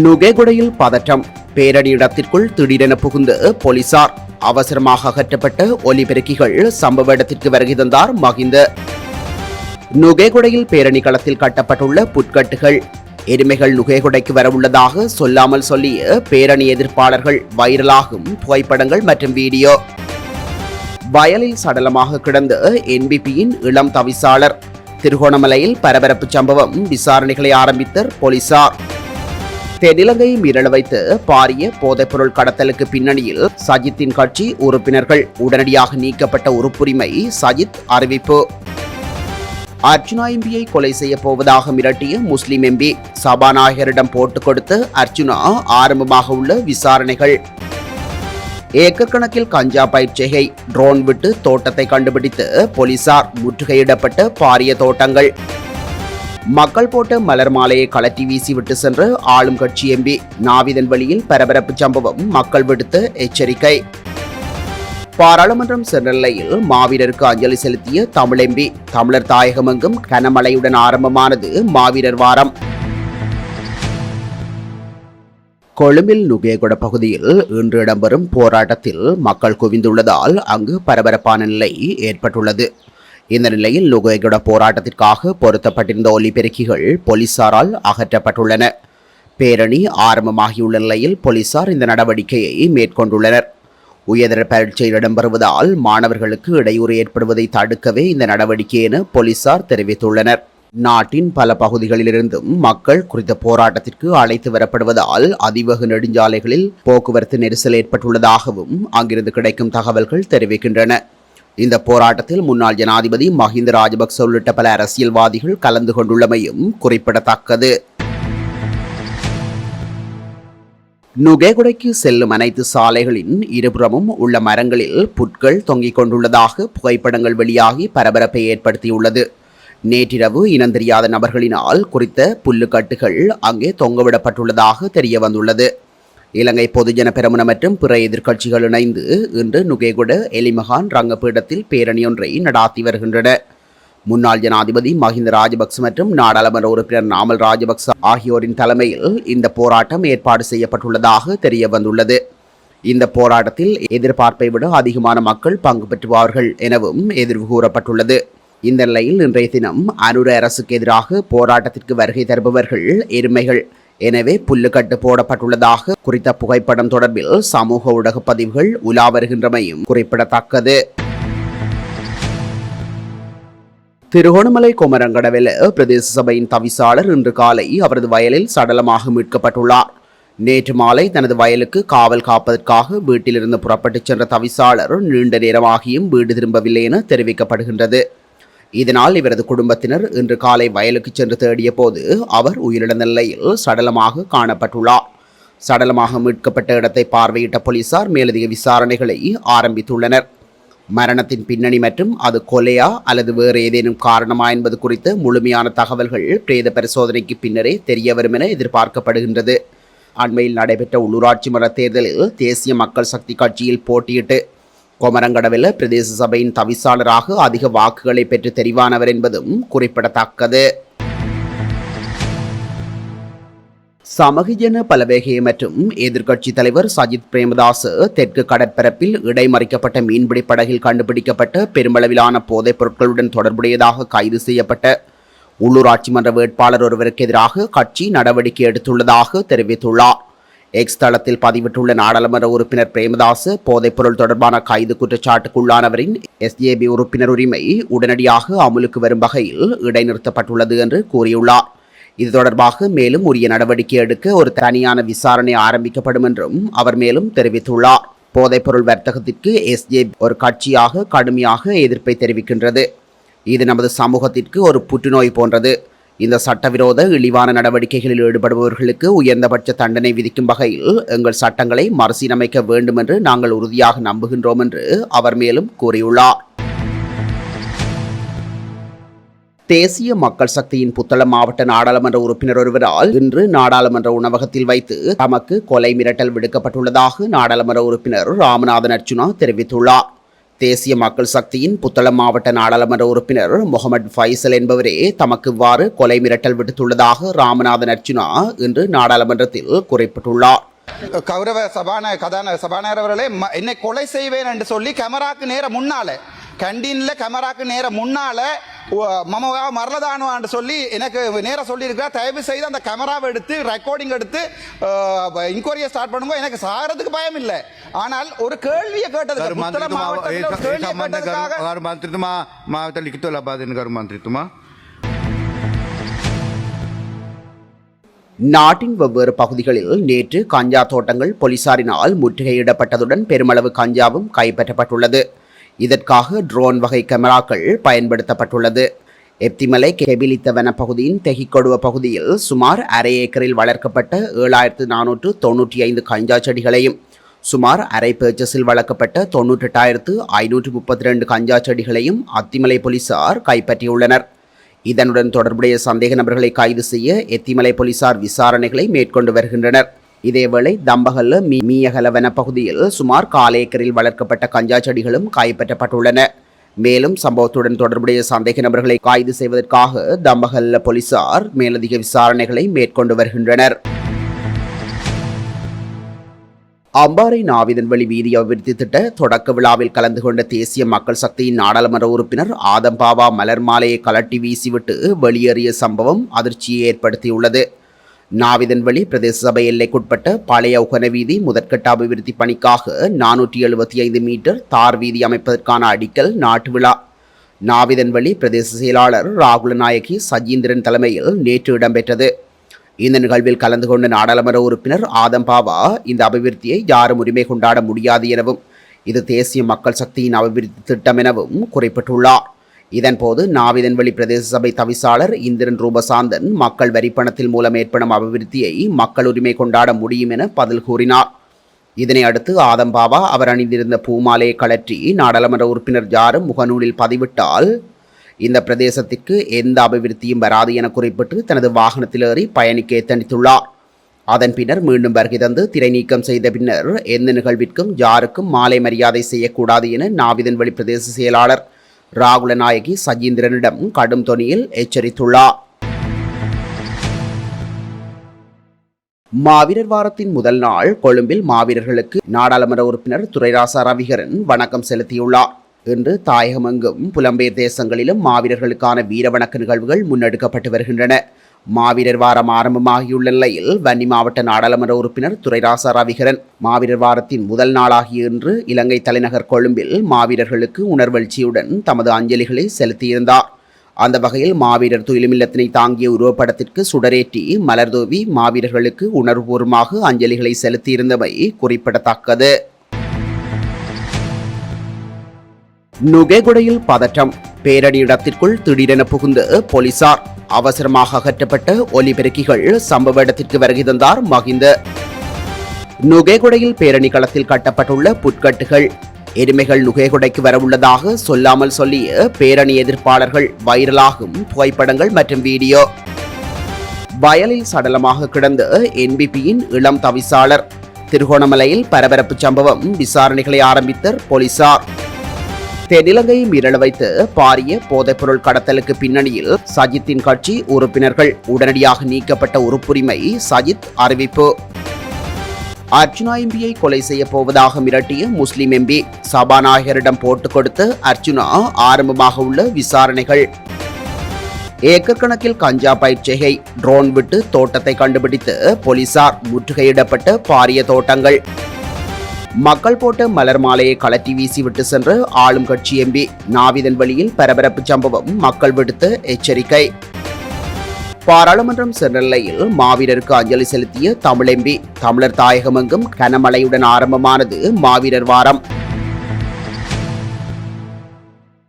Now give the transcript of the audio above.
நுகேகுடையில் பதற்றம். பேரணி இடத்திற்குள் திடீரென புகுந்து போலீசார் அவசரமாக அகற்றப்பட்ட ஒலிபெருக்கிகள் சம்பவ இடத்திற்கு வருகை தந்தார் மகிந்த. நுகேகுடையில் பேரணி களத்தில் கட்டப்பட்டுள்ள புட்கட்டுகள். எருமைகள் நுகேகுடைக்கு வரவுள்ளதாக சொல்லாமல் சொல்லிய பேரணி எதிர்ப்பாளர்கள் வைரலாகும் புகைப்படங்கள் மற்றும் வீடியோ. வயலில் சடலமாக கிடந்த என்பிபியின் இளம் தவிசாளர். திருகோணமலையில் பரபரப்பு சம்பவம் விசாரணைகளை ஆரம்பித்தர் போலீசார். தென்னிலங்கையை மீறல வைத்து பாரிய போதைப்பொருள் கடத்தலுக்கு பின்னணியில் சஜித்தின் கட்சி உறுப்பினர்கள் உடனடியாக நீக்கப்பட்ட உறுப்புரிமை சஜித் அறிவிப்பு. அர்ஜுனா எம்பியை கொலை செய்ய போவதாக மிரட்டிய முஸ்லிம் எம்பி சபாநாயகரிடம் போட்டுக் கொடுத்து அர்ஜுனா ஆரம்பமாக உள்ள விசாரணைகள். ஏக்கர் கணக்கில் கஞ்சா பயிற்சிகை ட்ரோன் விட்டு தோட்டத்தை கண்டுபிடித்து போலீசார் முற்றுகையிடப்பட்ட பாரிய தோட்டங்கள். மக்கள் போட்ட மலர் மாலையை கலட்டி வீசிவிட்டு சென்ற ஆளும் கட்சி எம்பி நாவிதன் வழியில் பரபரப்பு சம்பவம் மக்கள் விடுத்த எச்சரிக்கை. பாராளுமன்றம் சென்ற நிலையில் மாவீரருக்கு அஞ்சலி செலுத்திய தமிழ் எம்பி தமிழர் தாயகமெங்கும் கனமழையுடன் ஆரம்பமானது மாவீரர் வாரம். கொழும்பில் நுகேகுட பகுதியில் இன்று இடம்பெறும் போராட்டத்தில் மக்கள் குவிந்துள்ளதால் அங்கு பரபரப்பான நிலை ஏற்பட்டுள்ளது. இந்த நிலையில் நுகேகுட போராட்டத்திற்காக பொருத்தப்பட்டிருந்த ஒலிபெருக்கிகள் போலீசாரால் அகற்றப்பட்டுள்ளன. பேரணி ஆரம்பமாகியுள்ள நிலையில் போலீசார் இந்த நடவடிக்கையை மேற்கொண்டுள்ளனர். உயர்தர பரீட்சையில் இடம்பெறுவதால் மாணவர்களுக்கு இடையூறு ஏற்படுவதை தடுக்கவே இந்த நடவடிக்கை என போலீசார் தெரிவித்துள்ளனர். நாட்டின் பல பகுதிகளிலிருந்தும் மக்கள் குறித்த போராட்டத்திற்கு அழைத்து வரப்படுவதால் அதிவகு நெடுஞ்சாலைகளில் போக்குவரத்து நெரிசல் ஏற்பட்டுள்ளதாகவும் அங்கிருந்து கிடைக்கும் தகவல்கள் தெரிவிக்கின்றன. இந்த போராட்டத்தில் முன்னாள் ஜனாதிபதி மஹிந்த ராஜபக்ச உள்ளிட்ட பல அரசியல்வாதிகள் கலந்து கொண்டுள்ளமையும் குறிப்பிடத்தக்கது. நுகேகுடைக்கு செல்லும் அனைத்து சாலைகளின் இருபுறமும் உள்ள மரங்களில் புட்கள் தொங்கிக் கொண்டுள்ளதாக புகைப்படங்கள் வெளியாகி பரபரப்பை ஏற்படுத்தியுள்ளது. நேற்றிரவு இனந்தெரியாத நபர்களினால் குறித்த புல்லுக்கட்டுகள் அங்கே தொங்கவிடப்பட்டுள்ளதாக தெரிய வந்துள்ளது இலங்கை பொதுஜன பெரமுன மற்றும் பிற எதிர்க்கட்சிகள் இணைந்து இன்று நுகேகுட எலிமகான் ரங்கப்பீடத்தில் பேரணியொன்றை நடாத்தி வருகின்றன. முன்னாள் ஜனாதிபதி மஹிந்த ராஜபக்ச மற்றும் நாடாளுமன்ற உறுப்பினர் நாமல் ராஜபக்ச ஆகியோரின் தலைமையில் இந்த போராட்டம் ஏற்பாடு செய்யப்பட்டுள்ளதாக தெரிய வந்துள்ளது. இந்த போராட்டத்தில் எதிர்பார்ப்பை விட அதிகமான மக்கள் பங்கு பெற்றுவார்கள் எனவும் எதிர்வு கூறப்பட்டுள்ளது. இந்த நிலையில் இன்றைய தினம் அனுர அரசுக்கு எதிராக போராட்டத்திற்கு வருகை தருபவர்கள் எருமைகள். எனவே புல்லுக்கட்டு போடப்பட்டுள்ளதாக குறித்த புகைப்படம் தொடர்பில் சமூக ஊடக பதிவுகள் உலா வருகின்றமையும் குறிப்பிடத்தக்கது. திருகோணமலை குமரங்கடவெல பிரதேச சபையின் தவிசாளர் இன்று காலை அவரது வயலில் சடலமாக மீட்கப்பட்டுள்ளார். நேற்று மாலை தனது வயலுக்கு காவல் காப்பதற்காக வீட்டிலிருந்து புறப்பட்டுச் சென்ற தவிசாளர் நீண்ட நேரமாகியும் வீடு திரும்பவில்லை என தெரிவிக்கப்படுகின்றது. இதனால் இவரது குடும்பத்தினர் இன்று காலை வயலுக்கு சென்று தேடிய போது அவர் உயிரிழந்த நிலையில் சடலமாக காணப்பட்டுள்ளார். சடலமாக மீட்கப்பட்ட இடத்தை பார்வையிட்ட போலீசார் மேலதிக விசாரணைகளை ஆரம்பித்துள்ளனர். மரணத்தின் பின்னணி மற்றும் அது கொலையா அல்லது வேறு ஏதேனும் காரணமா என்பது குறித்து முழுமையான தகவல்கள் பிரேத பரிசோதனைக்கு பின்னரே தெரிய வரும் என எதிர்பார்க்கப்படுகின்றது. அண்மையில் நடைபெற்ற உள்ளூராட்சி மன்ற தேர்தலில் தேசிய மக்கள் சக்தி கட்சியில் போட்டியிட்டு கொமரங்கடவில் பிரதேச சபையின் தவிசாளராக அதிக வாக்குகளை பெற்று தெரிவானவர் என்பதும் குறிப்பிடத்தக்கது. சமகிஜன பலவேகே மற்றும் எதிர்க்கட்சி தலைவர் சஜித் பிரேமதாஸ் தெற்கு கடற்பரப்பில் இடைமறிக்கப்பட்ட மீன்பிடி படகில் கண்டுபிடிக்கப்பட்ட பெருமளவிலான போதைப் பொருட்களுடன் தொடர்புடையதாக கைது செய்யப்பட்ட உள்ளூராட்சி மன்ற வேட்பாளர் ஒருவருக்கு எதிராக கட்சி நடவடிக்கை எடுத்துள்ளதாக தெரிவித்துள்ளார். எக்ஸ் தளத்தில் பதிவிட்டுள்ள நாடாளுமன்ற உறுப்பினர் பிரேமதாஸ் போதைப்பொருள் தொடர்பான கைது குற்றச்சாட்டுக்குள்ளானவரின் எஸ்ஏபி உறுப்பினர் உரிமை உடனடியாக அமுலுக்கு வரும் வகையில் இடைநிறுத்தப்பட்டுள்ளது என்று கூறியுள்ளார். இது தொடர்பாக மேலும் உரிய நடவடிக்கை எடுக்க ஒரு தனியான விசாரணை ஆரம்பிக்கப்படும் என்றும் அவர் மேலும் தெரிவித்துள்ளார். போதைப்பொருள் வர்த்தகத்திற்கு எஸ்ஏபி ஒரு கட்சியாக கடுமையாக எதிர்ப்பை தெரிவிக்கின்றது. இது நமது சமூகத்திற்கு ஒரு புற்றுநோய் போன்றது. இந்த சட்டவிரோத இழிவான நடவடிக்கைகளில் ஈடுபடுபவர்களுக்கு உயர்ந்தபட்ச தண்டனை விதிக்கும் வகையில் எங்கள் சட்டங்களை மறுசீரமைக்க வேண்டும் என்று நாங்கள் உறுதியாக நம்புகின்றோம் என்று அவர் மேலும் கூறியுள்ளார். தேசிய மக்கள் சக்தியின் புத்தளம் மாவட்ட நாடாளுமன்ற உறுப்பினர் ஒருவரால் இன்று நாடாளுமன்ற உணவகத்தில் வைத்து தமக்கு கொலை மிரட்டல் விடுக்கப்பட்டுள்ளதாக நாடாளுமன்ற உறுப்பினர் ராமநாதன் அர்ஜுனா தெரிவித்துள்ளார். தேசிய மக்கள் சக்தியின் புத்தளம் மாவட்ட நாடாளுமன்ற உறுப்பினர் முகமது ஃபைசல் என்பவரே தமக்கு இவ்வாறு கொலை மிரட்டல் விடுத்துள்ளதாக ராமநாதன் அர்ஜுனா இன்று நாடாளுமன்றத்தில் குறிப்பிட்டுள்ளார். கௌரவ சபாநாய கதான சபாநாயகர் அவர்களே ம- என்னை கொலை செய்வேன் என்று சொல்லி கேமராக்கு நேர முன்னாலே கண்டீனில் கேமராக்கு நேரம் முன்னால் மமவா மரலதானுவான்னு சொல்லி எனக்கு நேராக சொல்லியிருக்கிறார் தயவு செய்து அந்த கேமராவை எடுத்து ரெக்கார்டிங் எடுத்து இன்கொயரியை ஸ்டார்ட் பண்ணுங்க. எனக்கு சாகிறதுக்கு பயம் இல்லை ஆனால் ஒரு கேள்வியை கேட்டது மாவட்ட லிக்கித்தோல பாதின் கருமாந்திரித்துமா? நாட்டின் வெவ்வேறு பகுதிகளில் நேற்று கஞ்சா தோட்டங்கள் போலீசாரினால் முற்றுகையிடப்பட்டதுடன் பெருமளவு கஞ்சாவும் கைப்பற்றப்பட்டுள்ளது. இதற்காக ட்ரோன் வகை கேமராக்கள் பயன்படுத்தப்பட்டுள்ளது. எப்திமலை கெபிலித்த வனப்பகுதியின் தெகிக்கொடுவ பகுதியில் சுமார் அரை ஏக்கரில் வளர்க்கப்பட்ட ஏழாயிரத்து நானூற்று தொன்னூற்றி ஐந்து கஞ்சா செடிகளையும் சுமார் அரை பேச்சஸில் வளர்க்கப்பட்ட தொன்னூற்றெட்டாயிரத்து ஐநூற்று முப்பத்தி ரெண்டு கஞ்சா செடிகளையும் அத்திமலை போலீசார் கைப்பற்றியுள்ளனர். இதனுடன் தொடர்புடைய சந்தேக நபர்களை கைது செய்ய எத்திமலை போலீசார் விசாரணைகளை மேற்கொண்டு வருகின்றனர். இதேவேளை தம்பகல்ல மீ மீயகல பகுதியில் சுமார் கால் ஏக்கரில் வளர்க்கப்பட்ட கஞ்சா செடிகளும் கைப்பற்றப்பட்டுள்ளன மேலும் சம்பவத்துடன் தொடர்புடைய சந்தேக நபர்களை கைது செய்வதற்காக தம்பகல்ல போலீசார் மேலதிக விசாரணைகளை மேற்கொண்டு வருகின்றனர். அம்பாறை நாவிதன்வெளி வீதி அபிவிருத்தி திட்ட தொடக்க விழாவில் கலந்து கொண்ட தேசிய மக்கள் சக்தியின் நாடாளுமன்ற உறுப்பினர் ஆதம்பாவா மலர் மாலையை கலட்டி வீசிவிட்டு வெளியேறிய சம்பவம் அதிர்ச்சியை ஏற்படுத்தியுள்ளது. நாவிதன்வழி பிரதேச சபை எல்லைக்குட்பட்ட பழைய உகன வீதி முதற்கட்ட அபிவிருத்தி பணிக்காக நானூற்றி எழுபத்தி ஐந்து மீட்டர் தார் வீதி அமைப்பதற்கான அடிக்கல் நாட்டு விழா. நாவிதன்வழி பிரதேச செயலாளர் ராகுல நாயகி சஜீந்திரன் தலைமையில் நேற்று இடம்பெற்றது. இந்த நிகழ்வில் கலந்து கொண்ட நாடாளுமன்ற உறுப்பினர் ஆதம் பாவா இந்த அபிவிருத்தியை யாரும் உரிமை கொண்டாட முடியாது எனவும் இது தேசிய மக்கள் சக்தியின் அபிவிருத்தி திட்டம் எனவும் குறிப்பிட்டுள்ளார். இதன்போது நாவிதன்வெளி பிரதேச சபை தவிசாளர் இந்திரன் ரூபசாந்தன் மக்கள் வரிப்பணத்தில் மூலம் ஏற்படும் அபிவிருத்தியை மக்கள் உரிமை கொண்டாட முடியும் என பதில் கூறினார். இதனை அடுத்து ஆதம்பாவா அவர் அணிந்திருந்த பூமாலையை கழற்றி நாடாளுமன்ற உறுப்பினர் யாரும் முகநூலில் பதிவிட்டால் இந்த பிரதேசத்திற்கு எந்த அபிவிருத்தியும் வராது என குறிப்பிட்டு தனது வாகனத்தில் ஏறி பயணிக்க எத்தனித்துள்ளார் அதன் பின்னர் மீண்டும் வருகை தந்து திரை நீக்கம் செய்த பின்னர் எந்த நிகழ்விற்கும் யாருக்கும் மாலை மரியாதை செய்யக்கூடாது என நாவிதன்வெளி பிரதேச செயலாளர் ராகுல நாயகி சஜீந்திரனிடம் கடும் தொனியில் எச்சரித்துள்ளார் மாவீரர் வாரத்தின் முதல் நாள் கொழும்பில் மாவீரர்களுக்கு நாடாளுமன்ற உறுப்பினர் துரைராசா ரவிகரன் வணக்கம் செலுத்தியுள்ளார். இன்று தாயகமெங்கும் புலம்பெயர் தேசங்களிலும் மாவீரர்களுக்கான வீர வணக்க நிகழ்வுகள் முன்னெடுக்கப்பட்டு வருகின்றன. மாவீரர் வாரம் ஆரம்பமாகியுள்ள நிலையில் வன்னி மாவட்ட நாடாளுமன்ற உறுப்பினர் துரைராசா ரவிகரன் மாவீரர் வாரத்தின் முதல் நாளாகிய இன்று இலங்கை தலைநகர் கொழும்பில் மாவீரர்களுக்கு உணர்வெழுச்சியுடன் தமது அஞ்சலிகளை செலுத்தியிருந்தார். அந்த வகையில் மாவீரர் துயிலுமில்லத்தினை தாங்கிய உருவப்படத்திற்கு சுடரேற்றி மலர்தூவி மாவீரர்களுக்கு உணர்வுபூர்வமாக அஞ்சலிகளை செலுத்தியிருந்தவை குறிப்பிடத்தக்கது. நுகேகுடையில் பதற்றம். பேரணி இடத்திற்குள் திடீரென புகுந்த போலீசார் அவசரமாக அகற்றப்பட்ட ஒலிபெருக்கிகள் சம்பவ இடத்திற்கு வருகை தந்தார் மகிந்த நுகேகுடையில் பேரணி களத்தில் கட்டப்பட்டுள்ள புட்கட்டுகள். எருமைகள் நுகேகுடைக்கு வரவுள்ளதாக சொல்லாமல் சொல்லிய பேரணி எதிர்ப்பாளர்கள் வைரலாகும் புகைப்படங்கள் மற்றும் வீடியோ. வயலில் சடலமாக கிடந்த என்பிபியின் இளம் தவிசாளர். திருகோணமலையில் பரபரப்பு சம்பவம் விசாரணைகளை ஆரம்பித்தர் போலீசார். தென்னிலங்கை மீறல வைத்து பாரிய போதைப்பொருள் கடத்தலுக்கு பின்னணியில் சஜித்தின் கட்சி உறுப்பினர்கள் உடனடியாக நீக்கப்பட்ட உறுப்புரிமை சஜித் அறிவிப்பு. அர்ச்சுனா எம்பியை கொலை செய்ய போவதாக மிரட்டிய முஸ்லிம் எம்பி சபாநாயகரிடம் போட்டுக் கொடுத்த அர்ச்சுனா ஆரம்பமாக உள்ள விசாரணைகள். ஏக்கர் கணக்கில் கஞ்சா பயிற்சிகை ட்ரோன் விட்டு தோட்டத்தை கண்டுபிடித்து போலீசார் முற்றுகையிடப்பட்ட பாரிய தோட்டங்கள். மக்கள் போட்ட மலர் மாலையை கலட்டி வீசிவிட்டு சென்று ஆளும் கட்சி எம்பி நாவிதன் வழியில் பரபரப்பு சம்பவம் மக்கள் விடுத்த எச்சரிக்கை. பாராளுமன்றம் சென்ற நிலையில் மாவீரருக்கு அஞ்சலி செலுத்திய தமிழ் எம்பி தமிழர் தாயகமெங்கும் கனமழையுடன் ஆரம்பமானது மாவீரர் வாரம்.